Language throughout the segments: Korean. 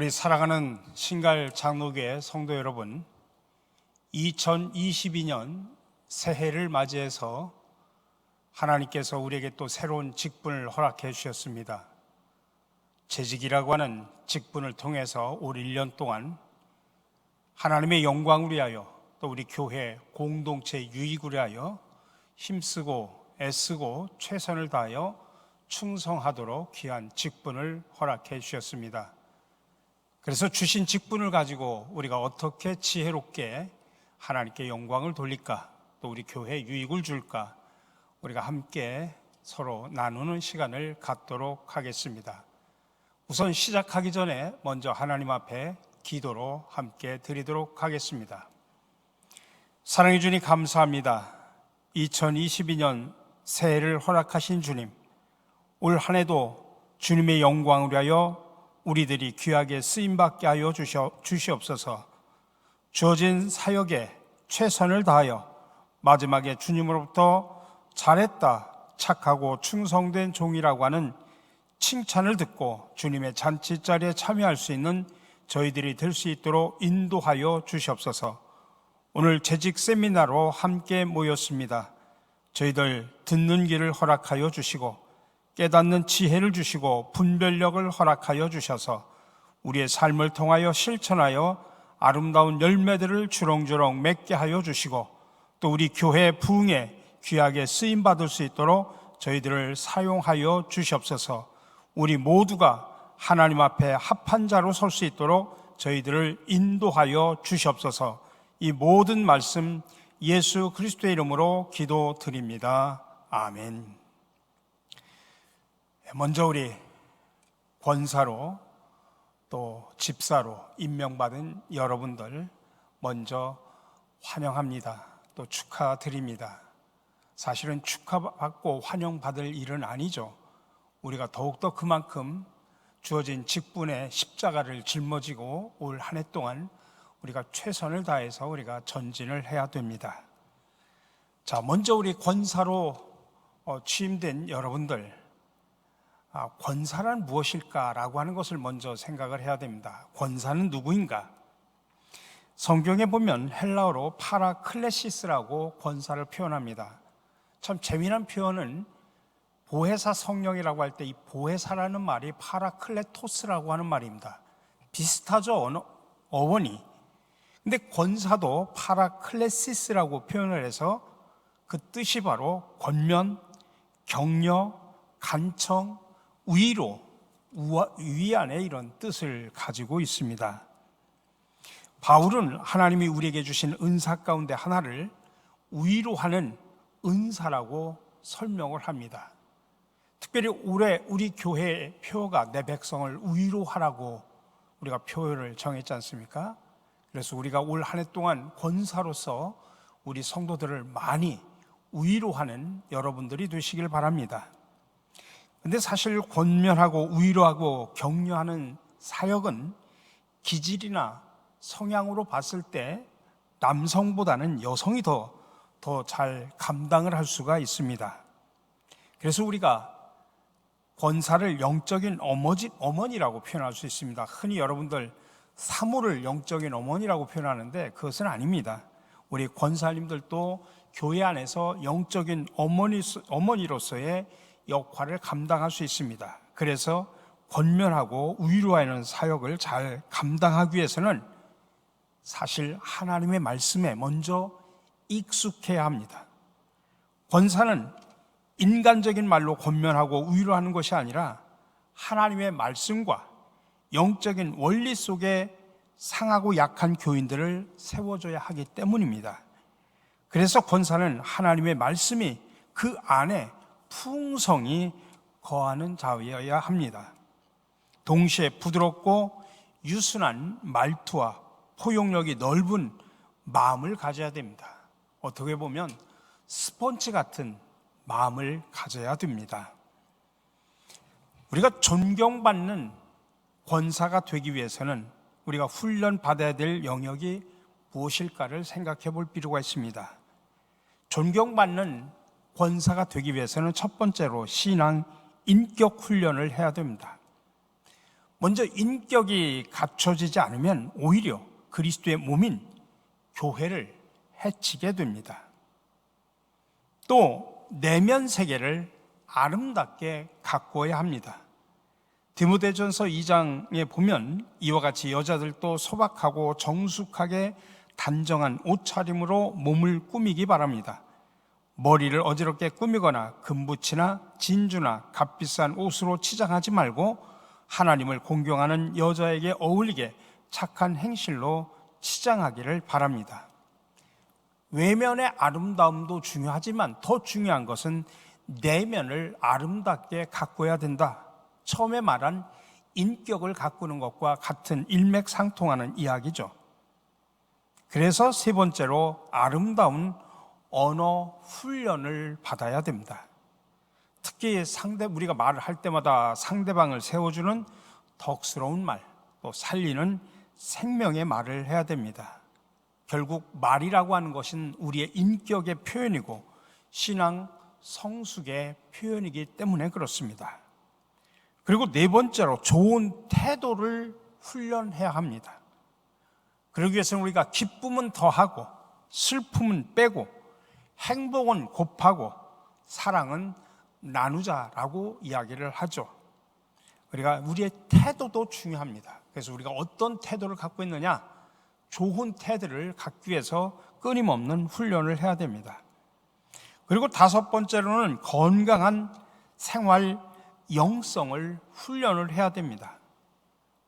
우리 사랑하는 신갈 장로교회 성도 여러분, 2022년 새해를 맞이해서 하나님께서 우리에게 또 새로운 직분을 허락해 주셨습니다. 재직이라고 하는 직분을 통해서 올 1년 동안 하나님의 영광을 위하여 또 우리 교회 공동체 유익을 위하여 힘쓰고 애쓰고 최선을 다하여 충성하도록 귀한 직분을 허락해 주셨습니다. 그래서 주신 직분을 가지고 우리가 어떻게 지혜롭게 하나님께 영광을 돌릴까, 또 우리 교회 유익을 줄까, 우리가 함께 서로 나누는 시간을 갖도록 하겠습니다. 우선 시작하기 전에 먼저 하나님 앞에 기도로 함께 드리도록 하겠습니다. 사랑해 주님 감사합니다. 2022년 새해를 허락하신 주님, 올 한 해도 주님의 영광을 위하여 우리들이 귀하게 쓰임받게 하여 주시옵- 주시옵소서 주어진 사역에 최선을 다하여 마지막에 주님으로부터 잘했다, 착하고 충성된 종이라고 하는 칭찬을 듣고 주님의 잔치 자리에 참여할 수 있는 저희들이 될 수 있도록 인도하여 주시옵소서 오늘 재직 세미나로 함께 모였습니다. 저희들 듣는 길을 허락하여 주시고 깨닫는 지혜를 주시고 분별력을 허락하여 주셔서 우리의 삶을 통하여 실천하여 아름다운 열매들을 주렁주렁 맺게 하여 주시고 또 우리 교회 부흥에 귀하게 쓰임 받을 수 있도록 저희들을 사용하여 주시옵소서. 우리 모두가 하나님 앞에 합한 자로 설 수 있도록 저희들을 인도하여 주시옵소서. 이 모든 말씀 예수 그리스도의 이름으로 기도드립니다. 아멘. 먼저 우리 권사로 또 집사로 임명받은 여러분들 먼저 환영합니다. 또 축하드립니다. 사실은 축하받고 환영받을 일은 아니죠. 우리가 더욱더 그만큼 주어진 직분의 십자가를 짊어지고 올 한 해 동안 우리가 최선을 다해서 우리가 전진을 해야 됩니다. 자, 먼저 우리 권사로 어, 취임된 여러분들, 아, 권사란 무엇일까라고 하는 것을 먼저 생각을 해야 됩니다. 권사는 누구인가? 성경에 보면 헬라어로 파라클레시스라고 권사를 표현합니다. 참 재미난 표현은 보혜사 성령이라고 할 때 이 보혜사라는 말이 파라클레토스라고 하는 말입니다. 비슷하죠, 언어, 어원이. 근데 권사도 파라클레시스라고 표현을 해서 그 뜻이 바로 권면, 격려, 간청, 위로, 위안의 이런 뜻을 가지고 있습니다. 바울은 하나님이 우리에게 주신 은사 가운데 하나를 위로하는 은사라고 설명을 합니다. 특별히 올해 우리 교회의 표어가 내 백성을 위로하라고 우리가 표현을 정했지 않습니까? 그래서 우리가 올 한 해 동안 권사로서 우리 성도들을 많이 위로하는 여러분들이 되시길 바랍니다. 근데 사실 권면하고 위로하고 격려하는 사역은 기질이나 성향으로 봤을 때 남성보다는 여성이 더, 더 잘 감당을 할 수가 있습니다. 그래서 우리가 권사를 영적인 어머지, 어머니라고 표현할 수 있습니다. 흔히 여러분들 사모를 영적인 어머니라고 표현하는데 그것은 아닙니다. 우리 권사님들도 교회 안에서 영적인 어머니, 어머니로서의 역할을 감당할 수 있습니다. 그래서 권면하고 위로하는 사역을 잘 감당하기 위해서는 사실 하나님의 말씀에 먼저 익숙해야 합니다. 권사는 인간적인 말로 권면하고 위로하는 것이 아니라 하나님의 말씀과 영적인 원리 속에 상하고 약한 교인들을 세워줘야 하기 때문입니다. 그래서 권사는 하나님의 말씀이 그 안에 풍성히 거하는 자여야 합니다. 동시에 부드럽고 유순한 말투와 포용력이 넓은 마음을 가져야 됩니다. 어떻게 보면 스펀지 같은 마음을 가져야 됩니다. 우리가 존경받는 권사가 되기 위해서는 우리가 훈련 받아야 될 영역이 무엇일까를 생각해 볼 필요가 있습니다. 존경받는 권사가 되기 위해서는 첫 번째로 신앙 인격 훈련을 해야 됩니다. 먼저 인격이 갖춰지지 않으면 오히려 그리스도의 몸인 교회를 해치게 됩니다. 또 내면 세계를 아름답게 가꿔야 합니다. 디모데전서 2장에 보면 이와 같이 여자들도 소박하고 정숙하게 단정한 옷차림으로 몸을 꾸미기 바랍니다. 머리를 어지럽게 꾸미거나 금붙이나 진주나 값비싼 옷으로 치장하지 말고 하나님을 공경하는 여자에게 어울리게 착한 행실로 치장하기를 바랍니다. 외면의 아름다움도 중요하지만 더 중요한 것은 내면을 아름답게 가꿔야 된다. 처음에 말한 인격을 가꾸는 것과 같은 일맥상통하는 이야기죠. 그래서 세 번째로 아름다운 언어 훈련을 받아야 됩니다. 특히 상대 우리가 말을 할 때마다 상대방을 세워주는 덕스러운 말, 또 살리는 생명의 말을 해야 됩니다. 결국 말이라고 하는 것은 우리의 인격의 표현이고 신앙 성숙의 표현이기 때문에 그렇습니다. 그리고 네 번째로 좋은 태도를 훈련해야 합니다. 그러기 위해서는 우리가 기쁨은 더하고 슬픔은 빼고 행복은 곱하고 사랑은 나누자라고 이야기를 하죠. 우리가 우리의 태도도 중요합니다. 그래서 우리가 어떤 태도를 갖고 있느냐, 좋은 태도를 갖기 위해서 끊임없는 훈련을 해야 됩니다. 그리고 다섯 번째로는 건강한 생활 영성을 훈련을 해야 됩니다.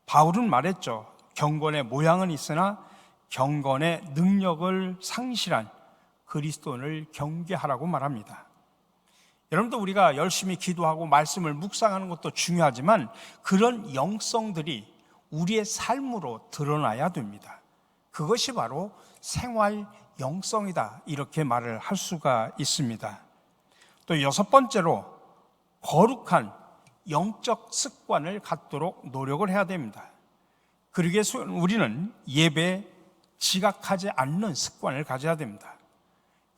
바울은 말했죠. 경건의 모양은 있으나 경건의 능력을 상실한 그리스도인을 경계하라고 말합니다. 여러분도 우리가 열심히 기도하고 말씀을 묵상하는 것도 중요하지만 그런 영성들이 우리의 삶으로 드러나야 됩니다. 그것이 바로 생활 영성이다. 이렇게 말을 할 수가 있습니다. 또 여섯 번째로 거룩한 영적 습관을 갖도록 노력을 해야 됩니다. 그러기 위해서 우리는 예배 지각하지 않는 습관을 가져야 됩니다.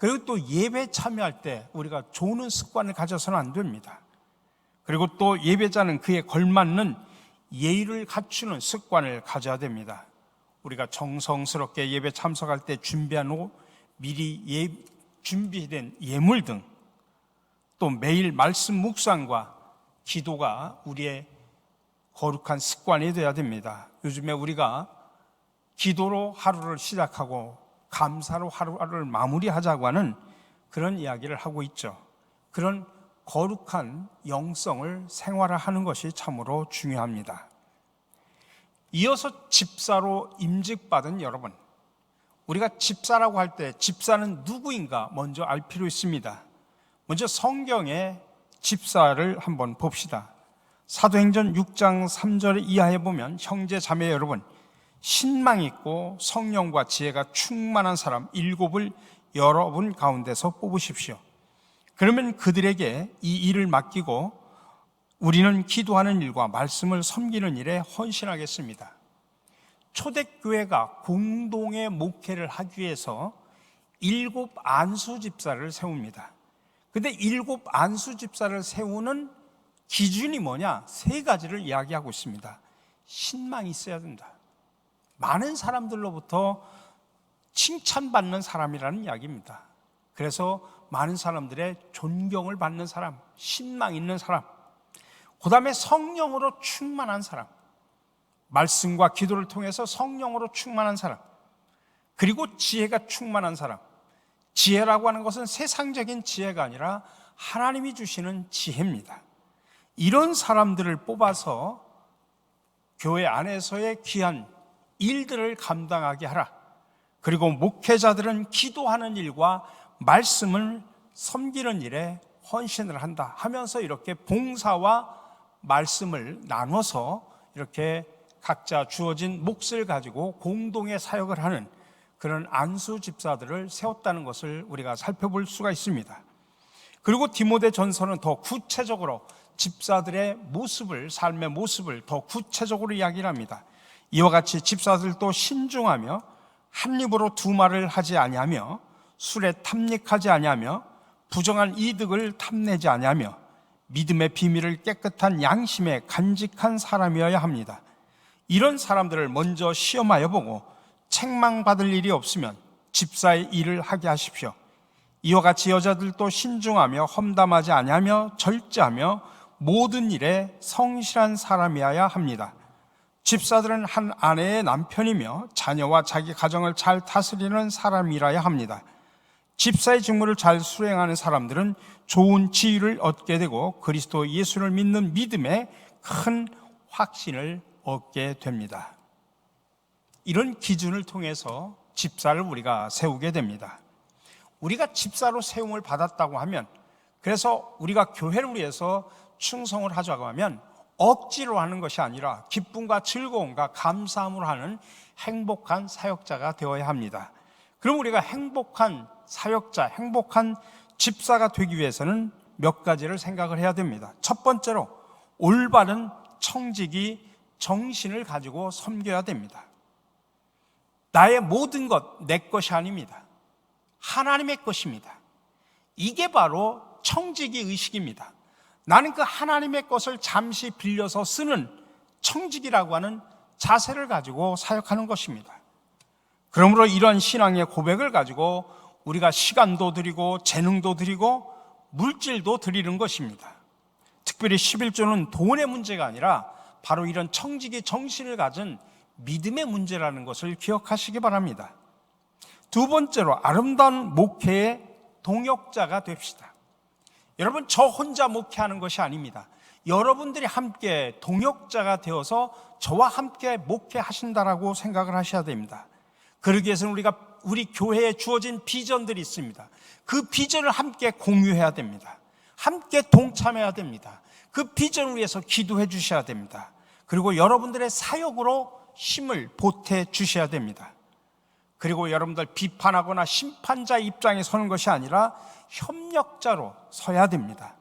그리고 또 예배 참여할 때 우리가 좋은 습관을 가져서는 안 됩니다. 그리고 또 예배자는 그에 걸맞는 예의를 갖추는 습관을 가져야 됩니다. 우리가 정성스럽게 예배 참석할 때 준비한 옷, 미리 예, 준비된 예물 등 또 매일 말씀 묵상과 기도가 우리의 거룩한 습관이 되어야 됩니다. 요즘에 우리가 기도로 하루를 시작하고 감사로 하루를 마무리하자고 하는 그런 이야기를 하고 있죠. 그런 거룩한 영성을 생활화하는 것이 참으로 중요합니다. 이어서 집사로 임직받은 여러분, 우리가 집사라고 할 때 집사는 누구인가 먼저 알 필요 있습니다. 먼저 성경의 집사를 한번 봅시다. 사도행전 6장 3절 이하에 보면 형제 자매 여러분, 신망 있고 성령과 지혜가 충만한 사람 일곱을 여러분 가운데서 뽑으십시오. 그러면 그들에게 이 일을 맡기고 우리는 기도하는 일과 말씀을 섬기는 일에 헌신하겠습니다. 초대교회가 공동의 목회를 하기 위해서 일곱 안수 집사를 세웁니다. 근데 일곱 안수 집사를 세우는 기준이 뭐냐? 세 가지를 이야기하고 있습니다. 신망이 있어야 된다. 많은 사람들로부터 칭찬받는 사람이라는 이야기입니다. 그래서 많은 사람들의 존경을 받는 사람, 신망 있는 사람, 그 다음에 성령으로 충만한 사람, 말씀과 기도를 통해서 성령으로 충만한 사람, 그리고 지혜가 충만한 사람. 지혜라고 하는 것은 세상적인 지혜가 아니라 하나님이 주시는 지혜입니다. 이런 사람들을 뽑아서 교회 안에서의 귀한 일들을 감당하게 하라. 그리고 목회자들은 기도하는 일과 말씀을 섬기는 일에 헌신을 한다 하면서 이렇게 봉사와 말씀을 나눠서 이렇게 각자 주어진 몫을 가지고 공동의 사역을 하는 그런 안수 집사들을 세웠다는 것을 우리가 살펴볼 수가 있습니다. 그리고 디모데 전서는 더 구체적으로 집사들의 모습을, 삶의 모습을 더 구체적으로 이야기를 합니다. 이와 같이 집사들도 신중하며 한 입으로 두 말을 하지 아니하며 술에 탐닉하지 아니하며 부정한 이득을 탐내지 아니하며 믿음의 비밀을 깨끗한 양심에 간직한 사람이어야 합니다. 이런 사람들을 먼저 시험하여 보고 책망받을 일이 없으면 집사의 일을 하게 하십시오. 이와 같이 여자들도 신중하며 험담하지 아니하며 절제하며 모든 일에 성실한 사람이어야 합니다. 집사들은 한 아내의 남편이며 자녀와 자기 가정을 잘 다스리는 사람이라야 합니다. 집사의 직무를 잘 수행하는 사람들은 좋은 지위를 얻게 되고 그리스도 예수를 믿는 믿음에 큰 확신을 얻게 됩니다. 이런 기준을 통해서 집사를 우리가 세우게 됩니다. 우리가 집사로 세움을 받았다고 하면 그래서 우리가 교회를 위해서 충성을 하자고 하면 억지로 하는 것이 아니라 기쁨과 즐거움과 감사함으로 하는 행복한 사역자가 되어야 합니다. 그럼 우리가 행복한 사역자, 행복한 집사가 되기 위해서는 몇 가지를 생각을 해야 됩니다. 첫 번째로 올바른 청직이 정신을 가지고 섬겨야 됩니다. 나의 모든 것 내 것이 아닙니다. 하나님의 것입니다. 이게 바로 청지기 의식입니다. 나는 그 하나님의 것을 잠시 빌려서 쓰는 청지기라고 하는 자세를 가지고 사역하는 것입니다. 그러므로 이런 신앙의 고백을 가지고 우리가 시간도 드리고 재능도 드리고 물질도 드리는 것입니다. 특별히 11조는 돈의 문제가 아니라 바로 이런 청지기 정신을 가진 믿음의 문제라는 것을 기억하시기 바랍니다. 두 번째로 아름다운 목회의 동역자가 됩시다. 여러분, 저 혼자 목회하는 것이 아닙니다. 여러분들이 함께 동역자가 되어서 저와 함께 목회하신다라고 생각을 하셔야 됩니다. 그러기 위해서는 우리가 우리 교회에 주어진 비전들이 있습니다. 그 비전을 함께 공유해야 됩니다. 함께 동참해야 됩니다. 그 비전을 위해서 기도해 주셔야 됩니다. 그리고 여러분들의 사역으로 힘을 보태 주셔야 됩니다. 그리고 여러분들 비판하거나 심판자 입장에 서는 것이 아니라 협력자로 서야 됩니다.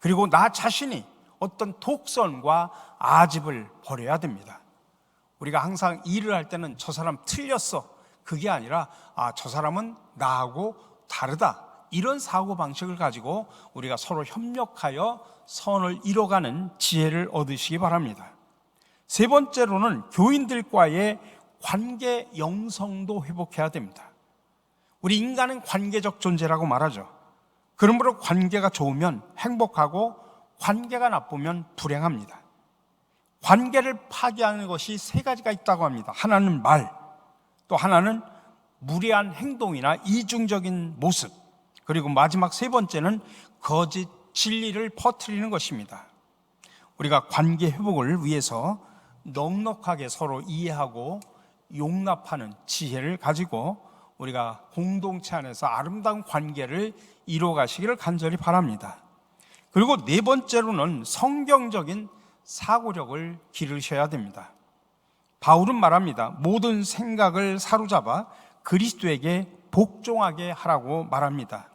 그리고 나 자신이 어떤 독선과 아집을 버려야 됩니다. 우리가 항상 일을 할 때는 저 사람 틀렸어. 그게 아니라 아, 저 사람은 나하고 다르다. 이런 사고 방식을 가지고 우리가 서로 협력하여 선을 이뤄가는 지혜를 얻으시기 바랍니다. 세 번째로는 교인들과의 관계 영성도 회복해야 됩니다. 우리 인간은 관계적 존재라고 말하죠. 그러므로 관계가 좋으면 행복하고 관계가 나쁘면 불행합니다. 관계를 파괴하는 것이 세 가지가 있다고 합니다. 하나는 말, 또 하나는 무례한 행동이나 이중적인 모습, 그리고 마지막 세 번째는 거짓 진리를 퍼뜨리는 것입니다. 우리가 관계 회복을 위해서 넉넉하게 서로 이해하고 용납하는 지혜를 가지고 우리가 공동체 안에서 아름다운 관계를 이루어가시기를 간절히 바랍니다. 그리고 네 번째로는 성경적인 사고력을 기르셔야 됩니다. 바울은 말합니다. 모든 생각을 사로잡아 그리스도에게 복종하게 하라고 말합니다.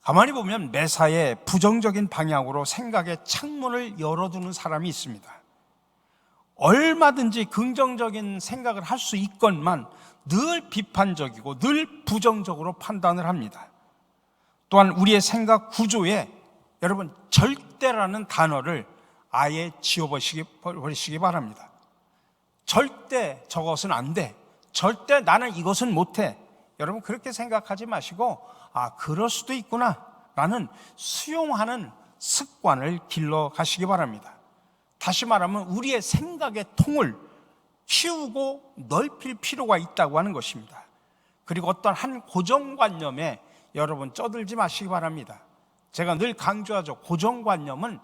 가만히 보면 매사에 부정적인 방향으로 생각의 창문을 열어두는 사람이 있습니다. 얼마든지 긍정적인 생각을 할 수 있건만 늘 비판적이고 늘 부정적으로 판단을 합니다. 또한 우리의 생각 구조에 여러분 절대라는 단어를 아예 지워버리시기 바랍니다. 절대 저것은 안 돼. 절대 나는 이것은 못 해. 여러분 그렇게 생각하지 마시고 아 그럴 수도 있구나 라는 수용하는 습관을 길러 가시기 바랍니다. 다시 말하면 우리의 생각의 통을 키우고 넓힐 필요가 있다고 하는 것입니다. 그리고 어떤 한 고정관념에 여러분 쩌들지 마시기 바랍니다. 제가 늘 강조하죠. 고정관념은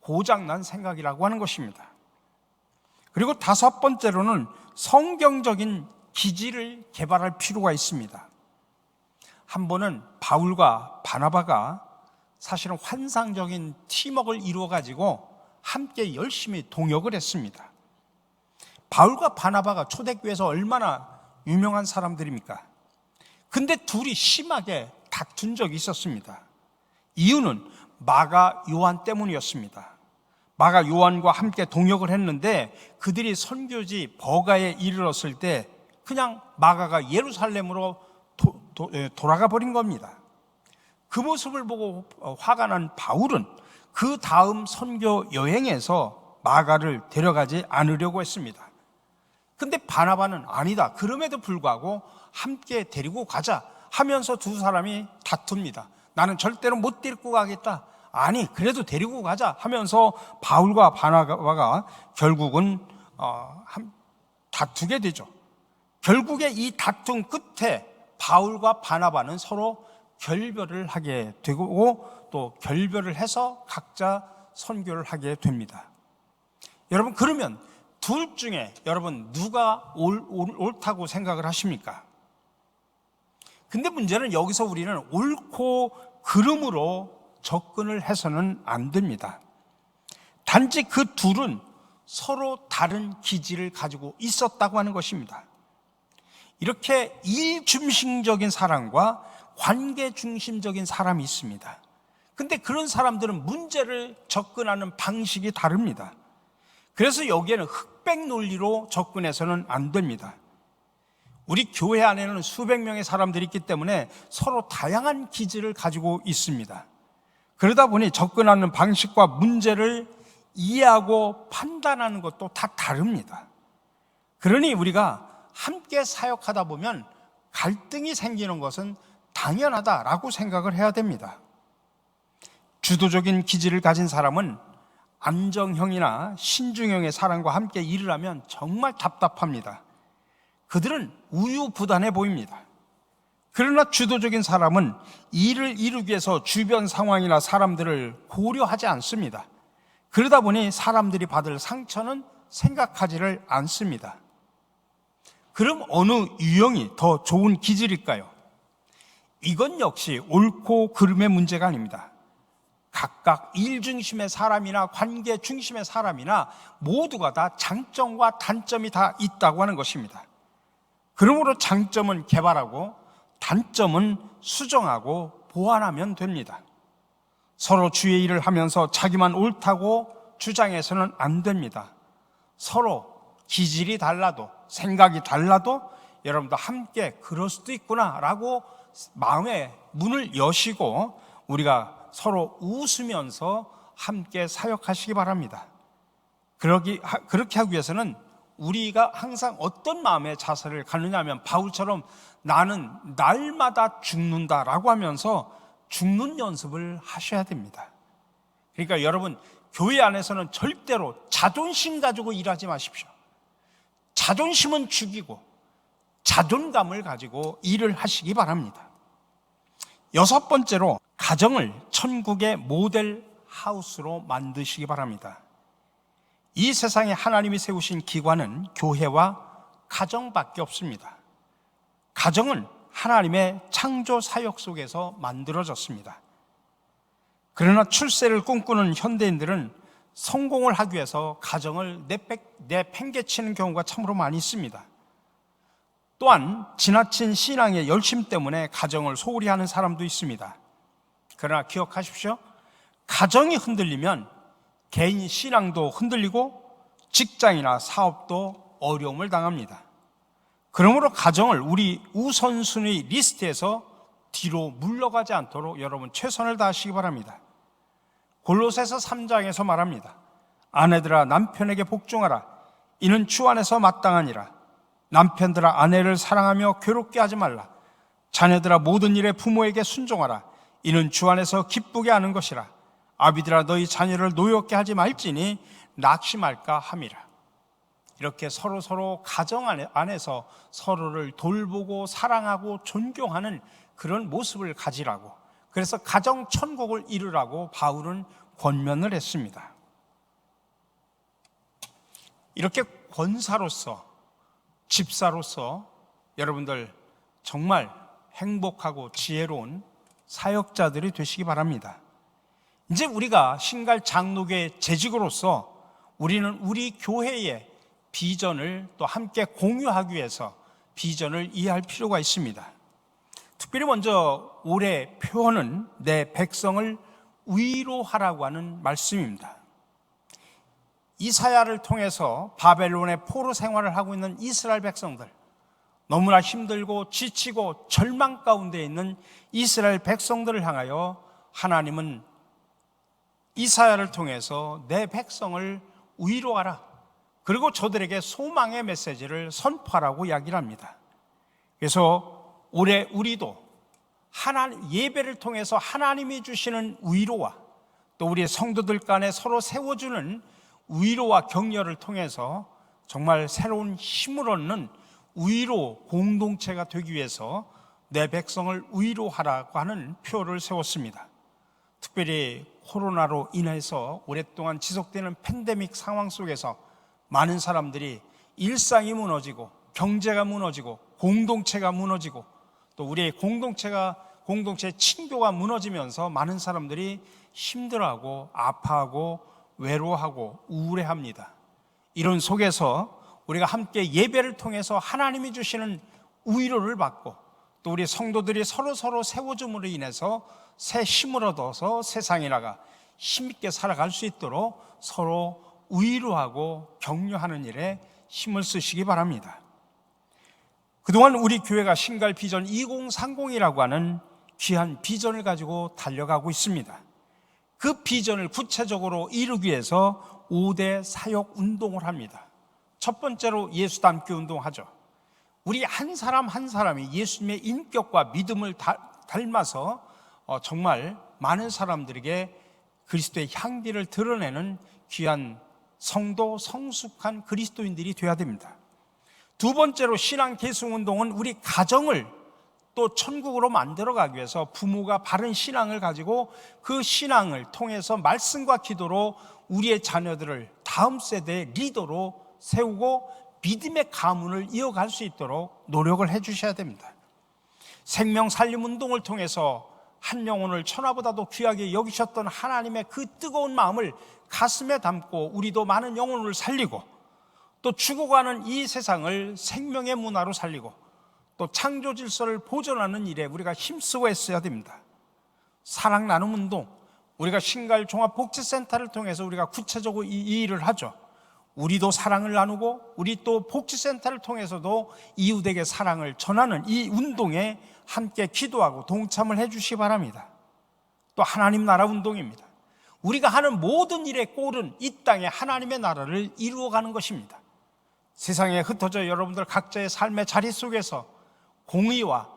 고장난 생각이라고 하는 것입니다. 그리고 다섯 번째로는 성경적인 기지를 개발할 필요가 있습니다. 한 번은 바울과 바나바가 사실은 환상적인 팀웍을 이루어 가지고 함께 열심히 동역을 했습니다. 바울과 바나바가 초대교회에서 얼마나 유명한 사람들입니까? 근데 둘이 심하게 다툰 적이 있었습니다. 이유는 마가 요한 때문이었습니다. 마가 요한과 함께 동역을 했는데 그들이 선교지 버가에 이르렀을 때 그냥 마가가 예루살렘으로 도, 도, 예, 돌아가 버린 겁니다. 그 모습을 보고 어, 화가 난 바울은 그 다음 선교 여행에서 마가를 데려가지 않으려고 했습니다. 근데 바나바는 아니다. 그럼에도 불구하고 함께 데리고 가자 하면서 두 사람이 다툽니다. 나는 절대로 못 데리고 가겠다. 아니, 그래도 데리고 가자 하면서 바울과 바나바가 결국은 어, 한- 다투게 되죠. 결국에 이 다툼 끝에 바울과 바나바는 서로 결별을 하게 되고 또 결별을 해서 각자 선교를 하게 됩니다. 여러분 그러면 둘 중에 여러분 누가 옳, 옳, 옳다고 생각을 하십니까? 근데 문제는 여기서 우리는 옳고 그름으로 접근을 해서는 안 됩니다. 단지 그 둘은 서로 다른 기질을 가지고 있었다고 하는 것입니다. 이렇게 일 중심적인 사람과 관계 중심적인 사람이 있습니다. 근데 그런 사람들은 문제를 접근하는 방식이 다릅니다. 그래서 여기에는 흑백 논리로 접근해서는 안 됩니다. 우리 교회 안에는 수백 명의 사람들이 있기 때문에 서로 다양한 기질을 가지고 있습니다. 그러다 보니 접근하는 방식과 문제를 이해하고 판단하는 것도 다 다릅니다. 그러니 우리가 함께 사역하다 보면 갈등이 생기는 것은 당연하다라고 생각을 해야 됩니다. 주도적인 기질을 가진 사람은 안정형이나 신중형의 사람과 함께 일을 하면 정말 답답합니다. 그들은 우유부단해 보입니다. 그러나 주도적인 사람은 일을 이루기 위해서 주변 상황이나 사람들을 고려하지 않습니다. 그러다 보니 사람들이 받을 상처는 생각하지를 않습니다. 그럼 어느 유형이 더 좋은 기질일까요? 이건 역시 옳고 그름의 문제가 아닙니다. 각각 일 중심의 사람이나 관계 중심의 사람이나 모두가 다 장점과 단점이 다 있다고 하는 것입니다. 그러므로 장점은 개발하고 단점은 수정하고 보완하면 됩니다. 서로 주의 일을 하면서 자기만 옳다고 주장해서는 안 됩니다. 서로 기질이 달라도 생각이 달라도 여러분도 함께 그럴 수도 있구나라고 마음의 문을 여시고 우리가 서로 웃으면서 함께 사역하시기 바랍니다. 그러기, 하- 그렇게 하기 위해서는 우리가 항상 어떤 마음의 자세를 갖느냐 하면 바울처럼 나는 날마다 죽는다라고 하면서 죽는 연습을 하셔야 됩니다. 그러니까 여러분, 교회 안에서는 절대로 자존심 가지고 일하지 마십시오. 자존심은 죽이고 자존감을 가지고 일을 하시기 바랍니다. 여섯 번째로 가정을 천국의 모델 하우스로 만드시기 바랍니다. 이 세상에 하나님이 세우신 기관은 교회와 가정밖에 없습니다. 가정은 하나님의 창조 사역 속에서 만들어졌습니다. 그러나 출세를 꿈꾸는 현대인들은 성공을 하기 위해서 가정을 내팽, 내팽개치는 경우가 참으로 많이 있습니다. 또한 지나친 신앙의 열심 때문에 가정을 소홀히 하는 사람도 있습니다. 그러나 기억하십시오. 가정이 흔들리면 개인 신앙도 흔들리고 직장이나 사업도 어려움을 당합니다. 그러므로 가정을 우리 우선순위 리스트에서 뒤로 물러가지 않도록 여러분 최선을 다하시기 바랍니다. 골로새서 3장에서 말합니다. 아내들아 남편에게 복종하라. 이는 주 안에서 마땅하니라. 남편들아 아내를 사랑하며 괴롭게 하지 말라. 자녀들아 모든 일에 부모에게 순종하라. 이는 주 안에서 기쁘게 하는 것이라. 아비들아 너희 자녀를 노엽게 하지 말지니 낙심할까 함이라. 이렇게 서로 서로 가정 안에- 안에서 서로를 돌보고 사랑하고 존경하는 그런 모습을 가지라고. 그래서 가정 천국을 이루라고 바울은 권면을 했습니다. 이렇게 권사로서 집사로서 여러분들 정말 행복하고 지혜로운 사역자들이 되시기 바랍니다. 이제 우리가 신갈 장로교의 재직으로서 우리는 우리 교회의 비전을 또 함께 공유하기 위해서 비전을 이해할 필요가 있습니다. 특별히 먼저 올해 표현은 내 백성을 위로하라고 하는 말씀입니다. 이사야를 통해서 바벨론의 포로 생활을 하고 있는 이스라엘 백성들, 너무나 힘들고 지치고 절망 가운데 있는 이스라엘 백성들을 향하여 하나님은 이사야를 통해서 내 백성을 위로하라. 그리고 저들에게 소망의 메시지를 선포하라고 이야기를 합니다. 그래서 올해 우리도 하나님 예배를 통해서 하나님이 주시는 위로와 또 우리의 성도들 간에 서로 세워주는 위로와 격려를 통해서 정말 새로운 힘을 얻는 위로 공동체가 되기 위해서 내 백성을 위로하라고 하는 표를 세웠습니다. 특별히 코로나로 인해서 오랫동안 지속되는 팬데믹 상황 속에서 많은 사람들이 일상이 무너지고 경제가 무너지고 공동체가 무너지고 또 우리의 공동체가 공동체 친교가 무너지면서 많은 사람들이 힘들어하고 아파하고 외로워하고 우울해합니다. 이런 속에서 우리가 함께 예배를 통해서 하나님이 주시는 위로를 받고 또 우리 성도들이 서로 서로 세워줌으로 인해서 새 힘을 얻어서 세상에 나가 힘있게 살아갈 수 있도록 서로 위로하고 격려하는 일에 힘을 쓰시기 바랍니다. 그동안 우리 교회가 신갈 비전 2030이라고 하는 귀한 비전을 가지고 달려가고 있습니다. 그 비전을 구체적으로 이루기 위해서 5대 사역 운동을 합니다. 첫 번째로 예수 닮기 운동하죠. 우리 한 사람 한 사람이 예수님의 인격과 믿음을 닮아서 어, 정말 많은 사람들에게 그리스도의 향기를 드러내는 귀한 성도 성숙한 그리스도인들이 되어야 됩니다. 두 번째로 신앙 계승 운동은 우리 가정을 또 천국으로 만들어 가기 위해서 부모가 바른 신앙을 가지고 그 신앙을 통해서 말씀과 기도로 우리의 자녀들을 다음 세대의 리더로 세우고 믿음의 가문을 이어갈 수 있도록 노력을 해 주셔야 됩니다. 생명 살림 운동을 통해서 한 영혼을 천하보다도 귀하게 여기셨던 하나님의 그 뜨거운 마음을 가슴에 담고 우리도 많은 영혼을 살리고 또 죽어가는 이 세상을 생명의 문화로 살리고 또 창조 질서를 보존하는 일에 우리가 힘쓰고 했어야 됩니다. 사랑 나눔 운동, 우리가 신갈 종합복지센터를 통해서 우리가 구체적으로 이 일을 하죠. 우리도 사랑을 나누고 우리 또 복지센터를 통해서도 이웃에게 사랑을 전하는 이 운동에 함께 기도하고 동참을 해 주시기 바랍니다. 또 하나님 나라 운동입니다. 우리가 하는 모든 일의 꼴은 이 땅에 하나님의 나라를 이루어가는 것입니다. 세상에 흩어져 여러분들 각자의 삶의 자리 속에서 공의와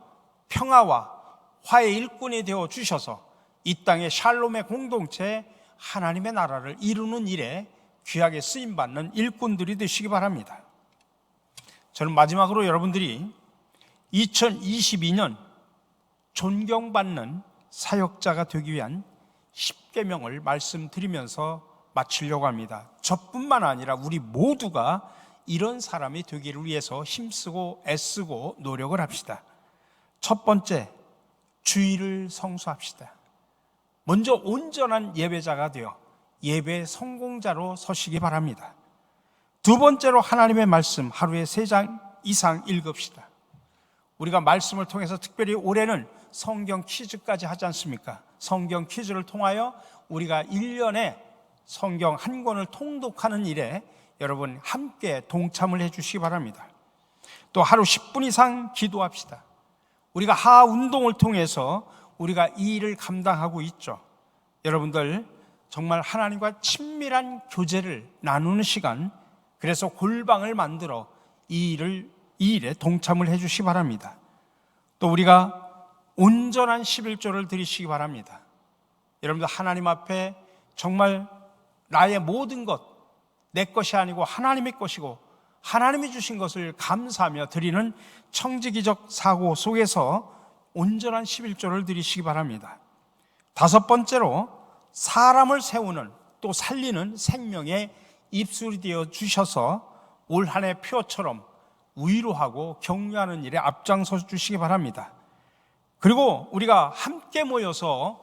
평화와 화의 일꾼이 되어 주셔서 이 땅의 샬롬의 공동체 하나님의 나라를 이루는 일에 귀하게 쓰임 받는 일꾼들이 되시기 바랍니다. 저는 마지막으로 여러분들이 2022년 존경받는 사역자가 되기 위한 10계명을 말씀드리면서 마치려고 합니다. 저뿐만 아니라 우리 모두가 이런 사람이 되기를 위해서 힘쓰고 애쓰고 노력을 합시다. 첫 번째, 주의를 성수합시다. 먼저 온전한 예배자가 되어 예배 성공자로 서시기 바랍니다. 두 번째로 하나님의 말씀 하루에 세 장 이상 읽읍시다. 우리가 말씀을 통해서 특별히 올해는 성경 퀴즈까지 하지 않습니까? 성경 퀴즈를 통하여 우리가 1년에 성경 한 권을 통독하는 일에 여러분 함께 동참을 해 주시기 바랍니다. 또 하루 10분 이상 기도합시다. 우리가 하 운동을 통해서 우리가 이 일을 감당하고 있죠. 여러분들 정말 하나님과 친밀한 교제를 나누는 시간, 그래서 골방을 만들어 이 일을, 이 일에 동참을 해 주시기 바랍니다. 또 우리가 온전한 11조를 드리시기 바랍니다. 여러분들 하나님 앞에 정말 나의 모든 것, 내 것이 아니고 하나님의 것이고 하나님이 주신 것을 감사하며 드리는 청지기적 사고 속에서 온전한 11조를 드리시기 바랍니다. 다섯 번째로 사람을 세우는 또 살리는 생명의 입술이 되어 주셔서 올 한 해 표처럼 위로하고 격려하는 일에 앞장서 주시기 바랍니다. 그리고 우리가 함께 모여서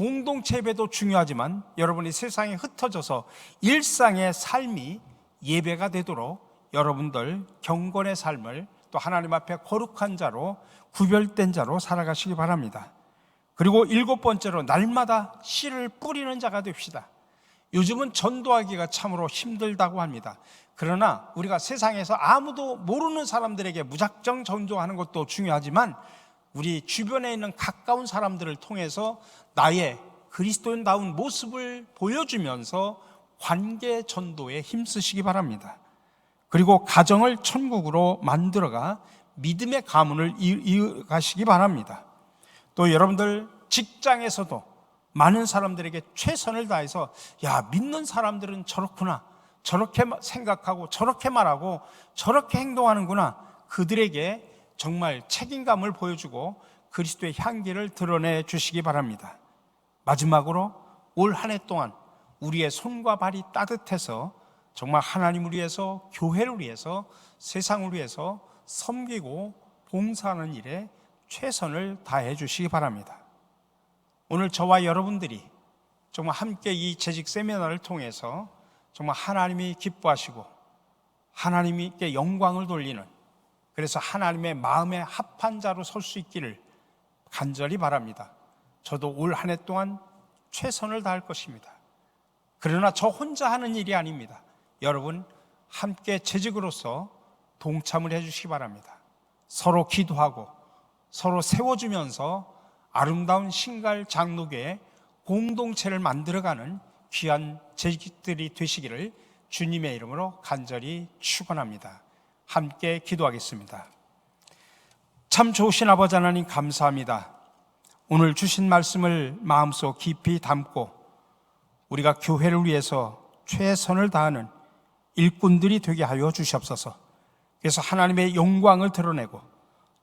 공동체 예배도 중요하지만 여러분이 세상에 흩어져서 일상의 삶이 예배가 되도록 여러분들 경건의 삶을 또 하나님 앞에 거룩한 자로 구별된 자로 살아가시기 바랍니다. 그리고 일곱 번째로 날마다 씨를 뿌리는 자가 됩시다. 요즘은 전도하기가 참으로 힘들다고 합니다. 그러나 우리가 세상에서 아무도 모르는 사람들에게 무작정 전도하는 것도 중요하지만 우리 주변에 있는 가까운 사람들을 통해서 나의 그리스도인다운 모습을 보여주면서 관계 전도에 힘쓰시기 바랍니다. 그리고 가정을 천국으로 만들어가 믿음의 가문을 이어가시기 바랍니다. 또 여러분들 직장에서도 많은 사람들에게 최선을 다해서 야 믿는 사람들은 저렇구나 저렇게 생각하고 저렇게 말하고 저렇게 행동하는구나 그들에게 정말 책임감을 보여주고 그리스도의 향기를 드러내 주시기 바랍니다. 마지막으로 올 한 해 동안 우리의 손과 발이 따뜻해서 정말 하나님을 위해서 교회를 위해서 세상을 위해서 섬기고 봉사하는 일에 최선을 다해 주시기 바랍니다. 오늘 저와 여러분들이 정말 함께 이 재직 세미나를 통해서 정말 하나님이 기뻐하시고 하나님께 영광을 돌리는 그래서 하나님의 마음에 합한 자로 설 수 있기를 간절히 바랍니다. 저도 올 한 해 동안 최선을 다할 것입니다. 그러나 저 혼자 하는 일이 아닙니다. 여러분 함께 재직으로서 동참을 해주시기 바랍니다. 서로 기도하고 서로 세워주면서 아름다운 신갈 장로교의 공동체를 만들어가는 귀한 재직들이 되시기를 주님의 이름으로 간절히 축원합니다. 함께 기도하겠습니다. 참 좋으신 아버지 하나님 감사합니다. 오늘 주신 말씀을 마음속 깊이 담고 우리가 교회를 위해서 최선을 다하는 일꾼들이 되게 하여 주시옵소서. 그래서 하나님의 영광을 드러내고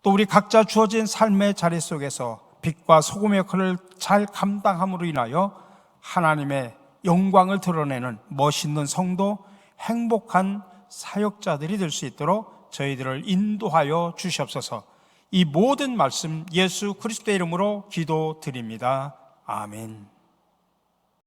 또 우리 각자 주어진 삶의 자리 속에서 빛과 소금의 역할을 잘 감당함으로 인하여 하나님의 영광을 드러내는 멋있는 성도, 행복한 사역자들이 될 수 있도록 저희들을 인도하여 주시옵소서. 이 모든 말씀 예수 그리스도의 이름으로 기도드립니다. 아멘.